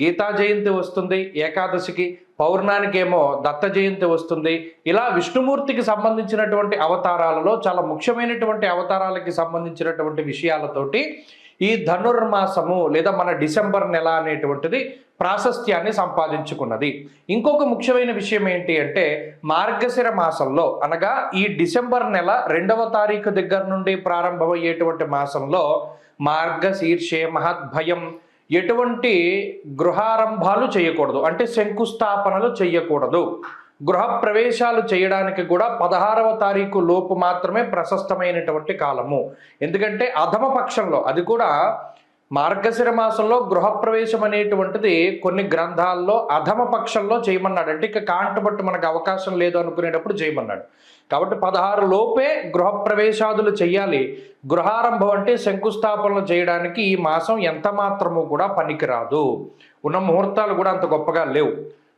గీతా జయంతి వస్తుంది ఏకాదశికి పౌర్ణానికి ఏమో దత్త జయంతి వస్తుంది. ఇలా విష్ణుమూర్తికి సంబంధించినటువంటి అవతారాలలో చాలా ముఖ్యమైనటువంటి అవతారాలకి సంబంధించినటువంటి విషయాలతోటి ఈ ధనుర్మాసము లేదా మన డిసెంబర్ నెల అనేటువంటిది ప్రాశస్త్యాన్ని సంపాదించుకున్నది. ఇంకొక ముఖ్యమైన విషయం ఏంటి అంటే మార్గశిర మాసంలో అనగా ఈ డిసెంబర్ నెల రెండవ తారీఖు దగ్గర నుండి ప్రారంభమయ్యేటువంటి మాసంలో మార్గశీర్షే మహద్భయం ఎటువంటి గృహారంభాలు చేయకూడదు. అంటే శంకుస్థాపనలు చేయకూడదు. గృహ ప్రవేశాలు చేయడానికి కూడా పదహారవ తారీఖు లోపు మాత్రమే ప్రశస్తమైనటువంటి కాలము. ఎందుకంటే అధమ పక్షంలో అది కూడా మార్గశిర మాసంలో గృహప్రవేశం అనేటువంటిది కొన్ని గ్రంథాల్లో అధమ పక్షంలో చేయమన్నాడు అంటే ఇక కాంటబట్టు మనకు అవకాశం లేదు అనుకునేటప్పుడు చేయమన్నాడు. కాబట్టి పదహారు లోపే గృహప్రవేశాదులు చేయాలి గృహారంభం అంటే శంకుస్థాపనలు చేయడానికి ఈ మాసం ఎంత మాత్రము కూడా పనికిరాదు. ఉన్న ముహూర్తాలు కూడా అంత గొప్పగా లేవు.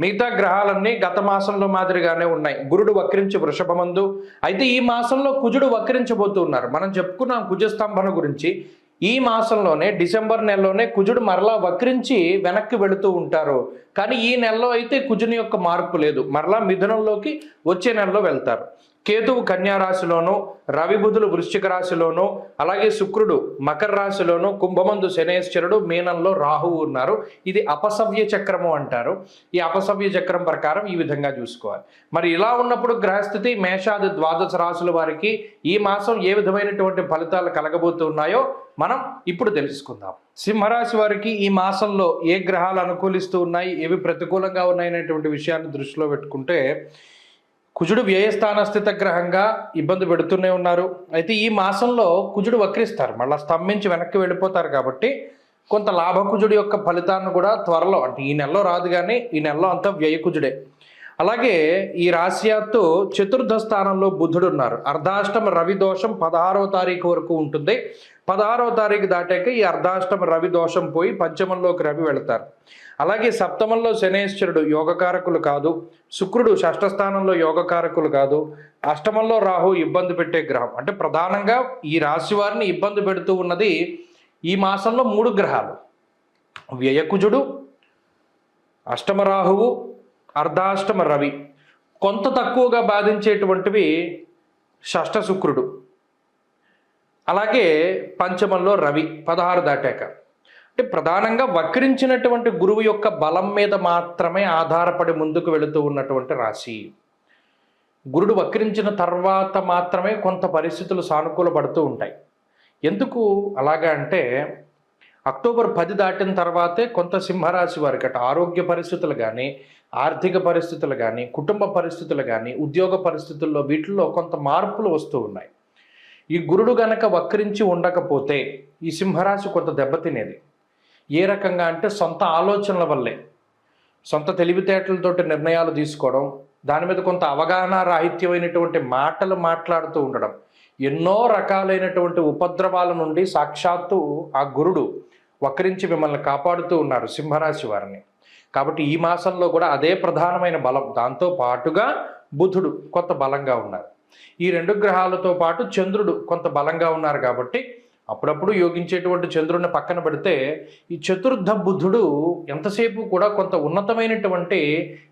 మిగతా గ్రహాలన్నీ గత మాసంలో మాదిరిగానే ఉన్నాయి. గురుడు వక్రించి వృషభమందు. అయితే ఈ మాసంలో కుజుడు వక్రించబోతున్నారు. మనం చెప్పుకున్నాం కుజస్తంభన గురించి. ఈ మాసంలోనే డిసెంబర్ నెలలోనే కుజుడు మరలా వక్రించి వెనక్కి వెళుతూ ఉంటారు. కానీ ఈ నెలలో అయితే కుజుని యొక్క మార్పు లేదు. మరలా మిథునంలోకి వచ్చే నెలలో వెళ్తారు. కేతువు కన్యారాశిలోను రవి బుధులు వృశ్చిక రాశిలోను అలాగే శుక్రుడు మకర రాశిలోను కుంభమందు శనేశ్వరుడు మీనంలో రాహువు ఉన్నారు. ఇది అపసవ్య చక్రము అంటారు. ఈ అపసవ్య చక్రం ప్రకారం ఈ విధంగా చూసుకోవాలి. మరి ఇలా ఉన్నప్పుడు గ్రహస్థితి మేషాది ద్వాదశ రాశుల వారికి ఈ మాసం ఏ విధమైనటువంటి ఫలితాలు కలగబోతున్నాయో మనం ఇప్పుడు తెలుసుకుందాం. సింహరాశి వారికి ఈ మాసంలో ఏ గ్రహాలు అనుకూలిస్తూ ఉన్నాయి ఏవి ప్రతికూలంగా ఉన్నాయనేటువంటి విషయాన్ని దృష్టిలో పెట్టుకుంటే కుజుడు వ్యయస్థానస్థిత గ్రహంగా ఇబ్బంది పెడుతూనే ఉన్నారు. అయితే ఈ మాసంలో కుజుడు వక్రిస్తారు. మళ్ళీ స్తంభించి వెనక్కి వెళ్ళిపోతారు కాబట్టి కొంత లాభకుజుడి యొక్క ఫలితాన్ని కూడా త్వరలో అంటే ఈ నెలలో రాదు కానీ ఈ నెలలో అంతా వ్యయకుజుడే. అలాగే ఈ రాశియాత్తు చతుర్థ స్థానంలో బుధుడు ఉన్నారు. అర్ధాష్టమ రవి దోషం పదహారవ తారీఖు వరకు ఉంటుంది. పదహారవ తారీఖు దాటాక ఈ అర్ధాష్టమ రవి దోషం పోయి పంచమంలోకి రవి వెళతారు. అలాగే సప్తమంలో శనేశ్వరుడు యోగకారకులు కాదు. శుక్రుడు షష్ఠ స్థానంలో యోగకారకులు కాదు. అష్టమంలో రాహు ఇబ్బంది పెట్టే గ్రహం. అంటే ప్రధానంగా ఈ రాశి వారిని ఇబ్బంది పెడుతూ ఉన్నది ఈ మాసంలో మూడు గ్రహాలు. వ్యయకుజుడు అష్టమ రాహువు అర్ధాష్టమ రవి. కొంత తక్కువగా బాధించేటువంటివి షష్ట శుక్రుడు. అలాగే పంచమంలో రవి పదహారు దాటాక. అంటే ప్రధానంగా వక్రించినటువంటి గురువు యొక్క బలం మీద మాత్రమే ఆధారపడి ముందుకు వెళుతూ ఉన్నటువంటి రాశి. గురుడు వక్రించిన తర్వాత మాత్రమే కొంత పరిస్థితులు సానుకూలపడుతూ ఉంటాయి. ఎందుకు అలాగా అంటే అక్టోబర్ పది దాటిన తర్వాతే కొంత సింహరాశి వారికి అటు ఆరోగ్య పరిస్థితులు కానీ ఆర్థిక పరిస్థితులు కానీ కుటుంబ పరిస్థితులు కానీ ఉద్యోగ పరిస్థితుల్లో వీటిల్లో కొంత మార్పులు వస్తూ ఉన్నాయి. ఈ గురుడు గనక వక్రించి ఉండకపోతే ఈ సింహరాశి కొంత దెబ్బతినేది. ఏ రకంగా అంటే సొంత ఆలోచనల వల్లే. సొంత తెలివితేటలతోటి నిర్ణయాలు తీసుకోవడం దాని మీద కొంత అవగాహన రాహిత్యమైనటువంటి మాటలు మాట్లాడుతూ ఉండడం ఎన్నో రకాలైనటువంటి ఉపద్రవాల నుండి సాక్షాత్తు ఆ గురుడు వక్రించి మిమ్మల్ని కాపాడుతూ ఉన్నారు సింహరాశి వారిని. కాబట్టి ఈ మాసంలో కూడా అదే ప్రధానమైన బలం. దాంతో పాటుగా బుధుడు కొంత బలంగా ఉన్నారు. ఈ రెండు గ్రహాలతో పాటు చంద్రుడు కొంత బలంగా ఉన్నారు కాబట్టి అప్పుడప్పుడు యోగించేటువంటి చంద్రుడిని పక్కన పెడితే ఈ చతుర్థ బుద్ధుడు ఎంతసేపు కూడా కొంత ఉన్నతమైనటువంటి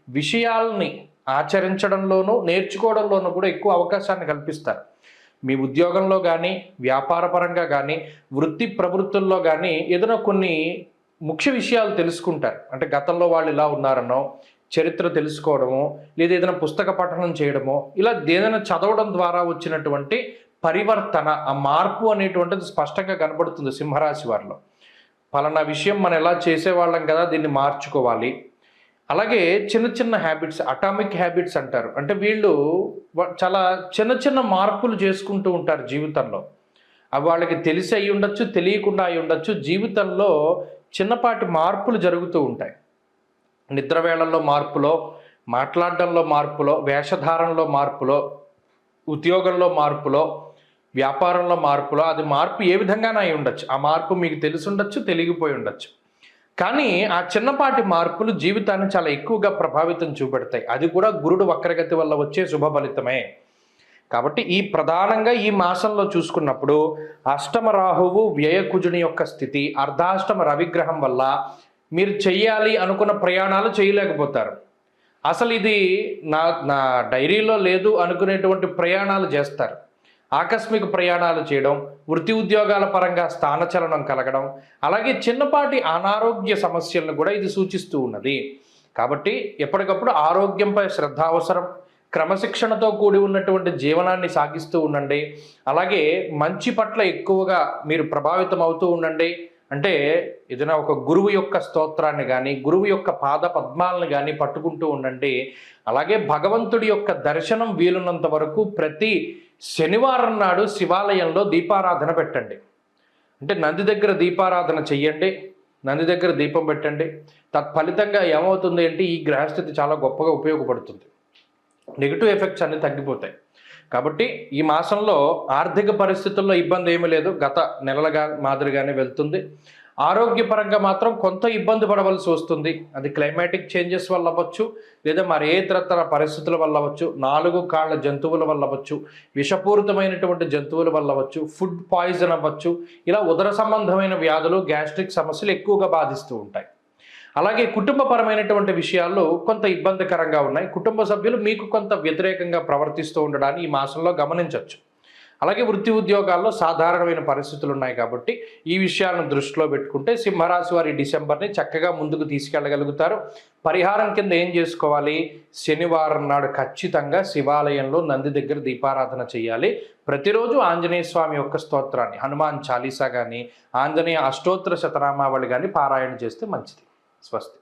విషయాల్ని ఆచరించడంలోనూ నేర్చుకోవడంలోనూ కూడా ఎక్కువ అవకాశాన్ని కల్పిస్తారు. మీ ఉద్యోగంలో కానీ వ్యాపారపరంగా కానీ వృత్తి ప్రవృత్తుల్లో కానీ ఏదైనా కొన్ని ముఖ్య విషయాలు తెలుసుకుంటారు. అంటే గతంలో వాళ్ళు ఇలా ఉన్నారనో చరిత్ర తెలుసుకోవడము లేదా ఏదైనా పుస్తక పఠనం చేయడమో ఇలా ఏదైనా చదవడం ద్వారా వచ్చినటువంటి పరివర్తన ఆ మార్పు అనేటువంటిది స్పష్టంగా కనబడుతుంది సింహరాశి వారిలో. పలానా విషయం మనం ఎలా చేసేవాళ్ళం కదా దీన్ని మార్చుకోవాలి. అలాగే చిన్న చిన్న హ్యాబిట్స్ అటామిక్ హ్యాబిట్స్ అంటారు. అంటే వీళ్ళు చాలా చిన్న చిన్న మార్పులు చేసుకుంటూ ఉంటారు జీవితంలో. అవి వాళ్ళకి తెలిసి అయి ఉండొచ్చు తెలియకుండా అయి ఉండొచ్చు. జీవితంలో చిన్నపాటి మార్పులు జరుగుతూ ఉంటాయి. నిద్ర వేళల్లో మార్పులో మాట్లాడడంలో మార్పులో వేషధారణలో మార్పులో ఉద్యోగంలో మార్పులో వ్యాపారంలో మార్పులో అది మార్పు ఏ విధంగానే అయి ఉండొచ్చు. ఆ మార్పు మీకు తెలిసి ఉండొచ్చు తెలియకపోయి ఉండొచ్చు. కానీ ఆ చిన్నపాటి మార్పులు జీవితాన్ని చాలా ఎక్కువగా ప్రభావితం చూపెడతాయి. అది కూడా గురుడు వక్రగతి వల్ల వచ్చే శుభ ఫలితమే. కాబట్టి ఈ ప్రధానంగా ఈ మాసంలో చూసుకున్నప్పుడు అష్టమ రాహువు వ్యయకుజుని యొక్క స్థితి అర్ధాష్టమ రవిగ్రహం వల్ల మీరు చెయ్యాలి అనుకున్న ప్రయాణాలు చేయలేకపోతారు. అసలు ఇది నా నా డైరీలో లేదు అనుకునేటువంటి ప్రయాణాలు చేస్తారు. ఆకస్మిక ప్రయాణాలు చేయడం వృత్తి ఉద్యోగాల పరంగా స్థానచలనం కలగడం అలాగే చిన్నపాటి అనారోగ్య సమస్యలను కూడా ఇది సూచిస్తూ ఉన్నది. కాబట్టి ఎప్పటికప్పుడు ఆరోగ్యంపై శ్రద్ధ అవసరం. క్రమశిక్షణతో కూడి ఉన్నటువంటి జీవనాన్ని సాగిస్తూ ఉండండి. అలాగే మంచి పట్ల ఎక్కువగా మీరు ప్రభావితం అవుతూ ఉండండి. అంటే ఏదైనా ఒక గురువు యొక్క స్తోత్రాన్ని కానీ గురువు యొక్క పాద పద్మాలను కానీ పట్టుకుంటూ ఉండండి. అలాగే భగవంతుడి యొక్క దర్శనం వీలున్నంత వరకు ప్రతి శనివారం నాడు శివాలయంలో దీపారాధన పెట్టండి. అంటే నంది దగ్గర దీపారాధన చెయ్యండి నంది దగ్గర దీపం పెట్టండి. తత్ఫలితంగా ఏమవుతుంది అంటే ఈ గ్రహస్థితి చాలా గొప్పగా ఉపయోగపడుతుంది. నెగిటివ్ ఎఫెక్ట్స్ అన్నీ తగ్గిపోతాయి. కాబట్టి ఈ మాసంలో ఆర్థిక పరిస్థితుల్లో ఇబ్బంది ఏమీ లేదు. గత నెలలుగా మాదిరిగానే వెళ్తుంది. ఆరోగ్యపరంగా మాత్రం కొంత ఇబ్బంది పడవలసి వస్తుంది. అది క్లైమాటిక్ చేంజెస్ వల్ల అవ్వచ్చు లేదా మరి ఇతరతర పరిస్థితుల వల్ల అవ్వచ్చు నాలుగు కాళ్ళ జంతువుల వల్ల అవ్వచ్చు విషపూరితమైనటువంటి జంతువుల వల్ల అవ్వచ్చు ఫుడ్ పాయిజన్ అవ్వచ్చు ఇలా ఉదర సంబంధమైన వ్యాధులు గ్యాస్ట్రిక్ సమస్యలు ఎక్కువగా బాధిస్తూ ఉంటాయి. అలాగే కుటుంబపరమైనటువంటి విషయాల్లో కొంత ఇబ్బందికరంగా ఉన్నాయి. కుటుంబ సభ్యులు మీకు కొంత వ్యతిరేకంగా ప్రవర్తిస్తూ ఉండడాన్ని ఈ మాసంలో గమనించవచ్చు. అలాగే వృత్తి ఉద్యోగాల్లో సాధారణమైన పరిస్థితులు ఉన్నాయి కాబట్టి ఈ విషయాలను దృష్టిలో పెట్టుకుంటే సింహరాశి వారి డిసెంబర్ని చక్కగా ముందుకు తీసుకెళ్ళగలుగుతారు. పరిహారం కింద ఏం చేసుకోవాలి? శనివారం నాడు ఖచ్చితంగా శివాలయంలో నంది దగ్గర దీపారాధన చేయాలి. ప్రతిరోజు ఆంజనేయ స్వామి యొక్క స్తోత్రాన్ని హనుమాన్ చాలీసా కానీ ఆంజనేయ అష్టోత్తర శతనామావళి కానీ పారాయణ చేస్తే మంచిది. స్వస్తి.